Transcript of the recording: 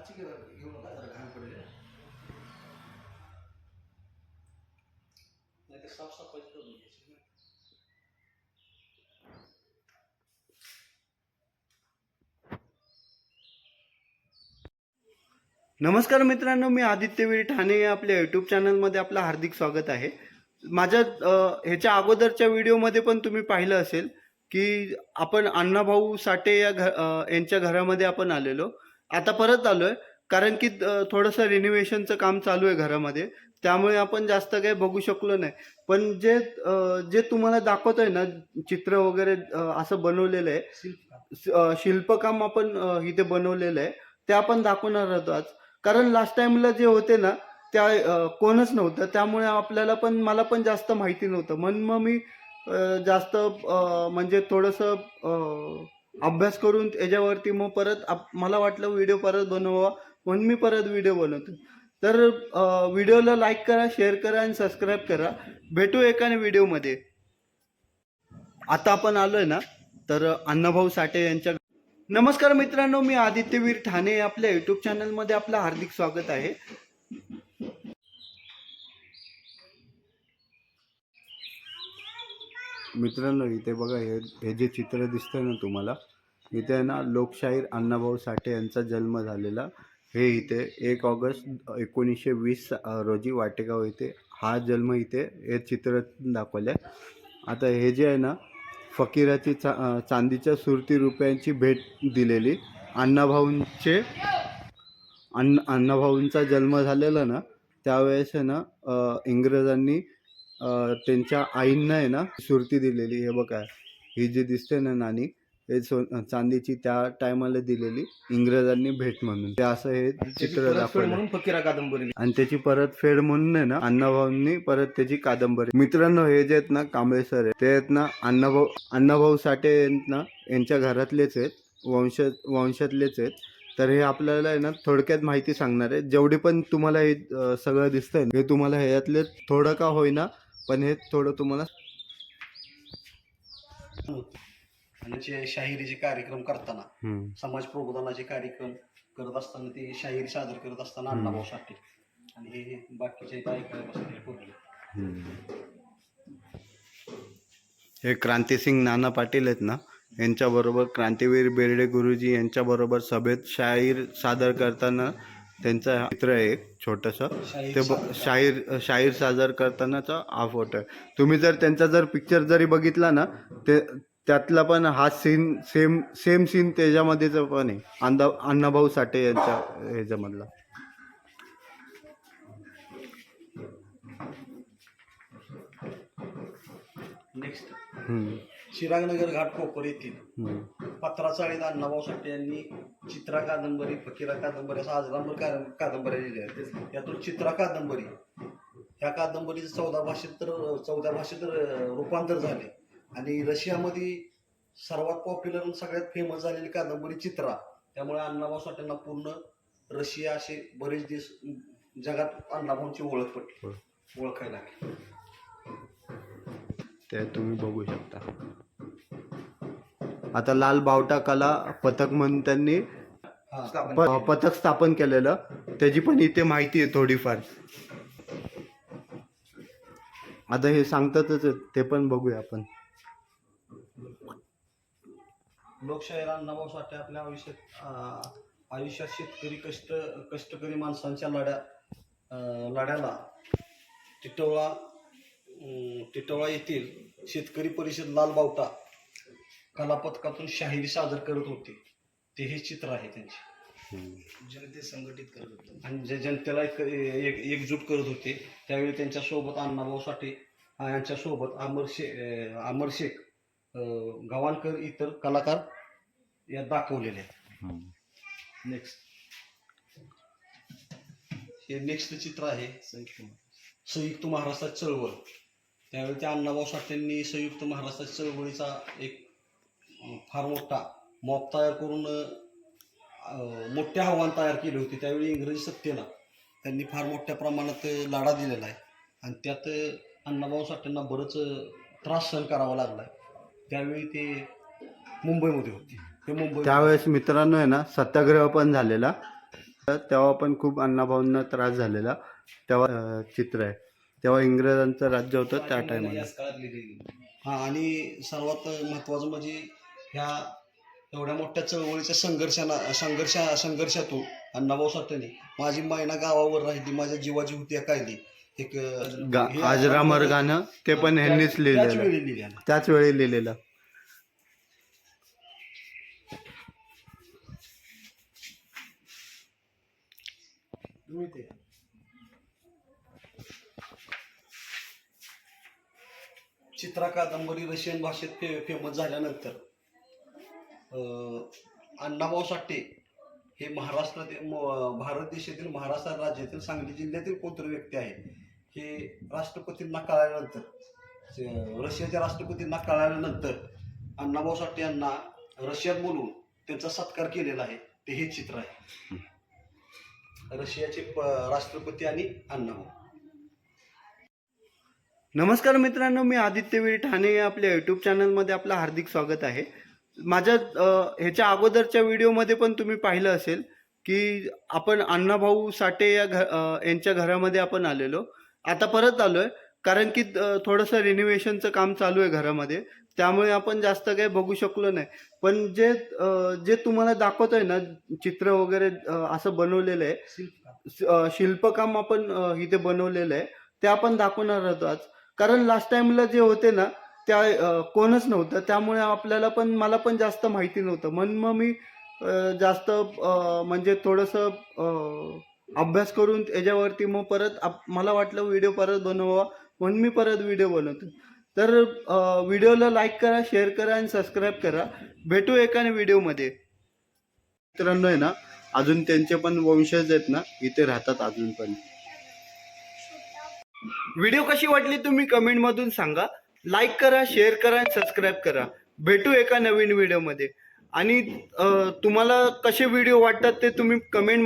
खालची घेऊ घेऊ नका जरा घाण पडेल नाही करून नमस्कार मित्रांनो मी आदित्यवीर ठाणे या आपल्या यूट्यूब चॅनलमध्ये आपलं हार्दिक स्वागत आहे. माझ्या ह्याच्या अगोदरच्या व्हिडिओमध्ये पण तुम्ही पाहिलं असेल की आपण अण्णाभाऊ साठे या घ यांच्या घरामध्ये आपण आलेलो. आता परत आलो आहे कारण की थोडंसं रिनोव्हेशनचं काम चालू आहे घरामध्ये. त्यामुळे आपण जास्त काही बघू शकलो नाही. पण जे जे तुम्हाला दाखवतोय ना चित्र वगैरे असं बनवलेलं आहे. शिल्पकाम. आपण इथे बनवलेलं आहे. ते आपण दाखवणार आहोत आज. कारण लास्ट टाइमला जे होते ना त्या कोणच नव्हतं. त्यामुळे आपल्याला पण मला पण जास्त माहिती नव्हतं. म्हणून मग मी जास्त म्हणजे थोडंसं अभ्यास करून त्याच्यावरती मग परत आप- मला वाटलं व्हिडिओ परत बनवा म्हणून मी परत व्हिडिओ बनवतो. तर व्हिडिओला लाईक करा शेअर करा आणि सबस्क्राईब करा. भेटू एका व्हिडिओमध्ये आता आपण आलोय ना तर अण्णाभाऊ साठे यांच्या नमस्कार मित्रांनो मी आदित्यवीर ठाणे आपल्या युट्यूब चॅनलमध्ये आपलं हार्दिक स्वागत आहे. मित्रांनो इथे बघा हे हे जे चित्र दिसतंय ना तुम्हाला इथे आहे ना लोकशाहीर अण्णाभाऊ साठे यांचा जन्म झालेला. हे इथे एक ऑगस्ट एकोणीसशे वीस रोजी वाटेगाव इथे हा जन्म इथे हे चित्र दाखवलं आहे आता हे जे आहे ना फकीराची चा चांदीच्या सुरती रुपयांची भेट दिलेली. अण्णाभाऊंचे अन्न अण्णाभाऊंचा जन्म झालेला ना त्यावेळेस आहे ना इंग्रजांनी त्यांच्या आईंना आहे ना सुरती दिलेली हे बघा ही जी दिसते ना नाणी हे सो चांदीची त्या टायमाला दिलेली इंग्रजांनी भेट म्हणून. ते असं हे चित्र दाखवलं फकीरा कादंबरी. आणि त्याची परतफेड म्हणून आहे ना अण्णाभाऊंनी परत त्याची कादंबरी. मित्रांनो हे जे आहेत ना कांबळे सर आहे ते आहेत ना अण्णाभाऊ अण्णाभाऊ साठे आहेत ना यांच्या घरातलेच आहेत वंश वंशातलेच आहेत. तर हे आपल्याला आहे ना थोडक्यात माहिती सांगणार आहे. जेवढी पण तुम्हाला हे सगळं दिसतंय हे तुम्हाला ह्यातले थोडं का होईना पण हे थोडं तुम्हाला आणि जे शाहिरीचे कार्यक्रम करताना समाज प्रबोधनाचे कार्यक्रम करत असताना ते शाहिरी सादर करत असताना अण्णाभाऊ साठे. आणि हे बाकीचे. हे क्रांतिसिंग नाना पाटील आहेत ना यांच्याबरोबर क्रांतीवीर बेर्डे गुरुजी यांच्याबरोबर सभेत शाहीर सादर करताना त्यांचा चित्र आहे एक छोटंसं. ते ब शाहीर शाहीर सादर करतानाचा हा फोटो आहे. तुम्ही जर त्यांचा जर पिक्चर जरी बघितला ना ते त्यातला पण हा सीन सेम सेम सीन त्याच्यामध्येच पण आहे. अण्णा अण्णाभाऊ साठे यांच्या ह्याच्यामधला. नेक्स्ट हम्म, चिरागनगर घाट कोपर येथील. हम्म, पत्रा चाळीत अण्णाभाऊ साठे यांनी चित्रा कादंबरी फकीरा कादंबरी असा आजरामर का- कादंबऱ्या लिहिल्या आहेत. यातून चित्रा कादंबरी. ह्या कादंबरीचं चौदा भाषेत तर चौदा भाषेत रूपांतर झाले. आणि रशियामध्ये सर्वात पॉप्युलर सगळ्यात फेमस झालेली कादंबरी चित्रा. त्यामुळे अण्णाभाऊ साठेंना पूर्ण रशिया असे बरेच देश जगात अण्णाभाऊंची ओळख पडली ओळखायला लागली. ते तुम्ही बघू शकता. आता लाल बावटा कला पथक म्हणून त्यांनी प- पथक स्थापन केलेलं. त्याची पण इथे माहिती आहे थोडीफार. आता हे सांगतातच आहेत, ते पण बघूया आपण. लोकशाहीर अण्णाभाऊ आपल्या आयुष्यात अं, आयुष्यात शेतकरी कष्ट कष्टकरी माणसांच्या लढ्या अं, लढ्याला टिटवळा अं, टिटवळा येथील शेतकरी परिषद लाल बावटा कलापथकातून शाहिरी सादर करत होते. ते हे चित्र आहे त्यांचे. जनते संघटित करत होते. आणि जे जनतेला एक एक- एकजूट करत होते त्यावेळी त्यांच्यासोबत अण्णाभाऊ साठे यांच्या सोबत अमर शे अं, अमर शेख अं, गवाणकर इतर कलाकार यात दाखवलेले आहेत. नेक्स्ट हे नेक्स्ट चित्र आहे. संयुक्त महाराष्ट्र. चळवळ. त्यावेळी त्या अण्णाभाऊ साठेंनी संयुक्त महाराष्ट्र चळवळीचा एक फार मोठा. मॉप तयार करून मोठे आव्हान तयार केले होते. त्यावेळी इंग्रजी सत्तेला त्यांनी फार मोठ्या प्रमाणात लढा दिलेला आहे. आणि त्यात अण्णाभाऊ साठेंना बरंच त्रास सहन करावा लागला त्यावेळी ते मुंबईमध्ये होते. ते मुंबई त्यावेळेस मित्रांनो आहे ना सत्याग्रह पण झालेला. तेव्हा पण खूप अण्णाभाऊंना त्रास झालेला. तेव्हा चित्र आहे. तेव्हा इंग्रजांचं राज्य होतं त्या टायमाला हा आणि सर्वात महत्वाचं म्हणजे ह्या एवढ्या मोठ्या चळवळीच्या संघर्षाला संघर्षा संघर्षातून अण्णाभाऊ साठेने माझी मायना गावावर राहिली माझ्या जीवाची होती कायदी. एक गा- हे गाणं ते पण त्या- ह्यांनीच त्याच लिहिलेलं. वेळी लिहिलेलं. त्याच वेळी लिहिलेलं. तुम्ही ते. चित्रा कादंबरी रशियन भाषेत फेमस झाल्यानंतर अण्णाभाऊ साठे हे महाराष्ट्रातील म- भारत देशातील महाराष्ट्र राज्यातील सांगली जिल्ह्यातील कोणतरी व्यक्ती आहे हे राष्ट्रपतींना कळाल्यानंतर रशियाच्या राष्ट्रपतींना कळाल्यानंतर अण्णाभाऊ साठे यांना रशियात बोलून त्यांचा सत्कार केलेला आहे. ते हे चित्र आहे. रशियाचे प- राष्ट्रपती आणि अण्णाभाऊ नमस्कार मित्रांनो मी आदित्य वेळी ठाणे आपल्या यूट्यूब चॅनलमध्ये आपलं हार्दिक स्वागत आहे. माझ्या ह्याच्या अगोदरच्या व्हिडिओमध्ये पण तुम्ही पाहिलं असेल की आपण अण्णाभाऊ साठे या घ यांच्या घरामध्ये आपण आलेलो. आता परत आलो आहे कारण की थोडंसं रिनोव्हेशनचं काम चालू आहे घरामध्ये. त्यामुळे आपण जास्त काही बघू शकलो नाही. पण जे जे तुम्हाला दाखवत आहे ना चित्र वगैरे असं बनवलेलं आहे शिल्पकाम आपण इथे बनवलेलं आहे ते आपण दाखवणार आहोत आज. कारण लास्ट टाइमला जे होते ना त्या कोणच नव्हतं. त्यामुळे आपल्याला पण मला पण जास्त माहिती नव्हतं. म्हणून मग मी जास्त म्हणजे थोडंसं अभ्यास करून याच्यावरती मग परत आप- मला वाटलं व्हिडिओ परत बनवा म्हणून मी परत व्हिडिओ बनवतो. तर व्हिडिओला लाईक करा शेअर करा आणि सबस्क्राईब करा. भेटू एका व्हिडिओमध्ये. मित्रांनो आहे ना अजून त्यांचे पण वंशज आहेत ना इथे राहतात अजून पण. व्हिडिओ कशी वाटली तुम्ही कमेंट मधून सांगा. लाईक करा शेअर करा आणि सबस्क्राईब करा. भेटू एका नवीन व्हिडिओमध्ये आणि तुम्हाला कसे व्हिडिओ वाटतात ते तुम्ही कमेंट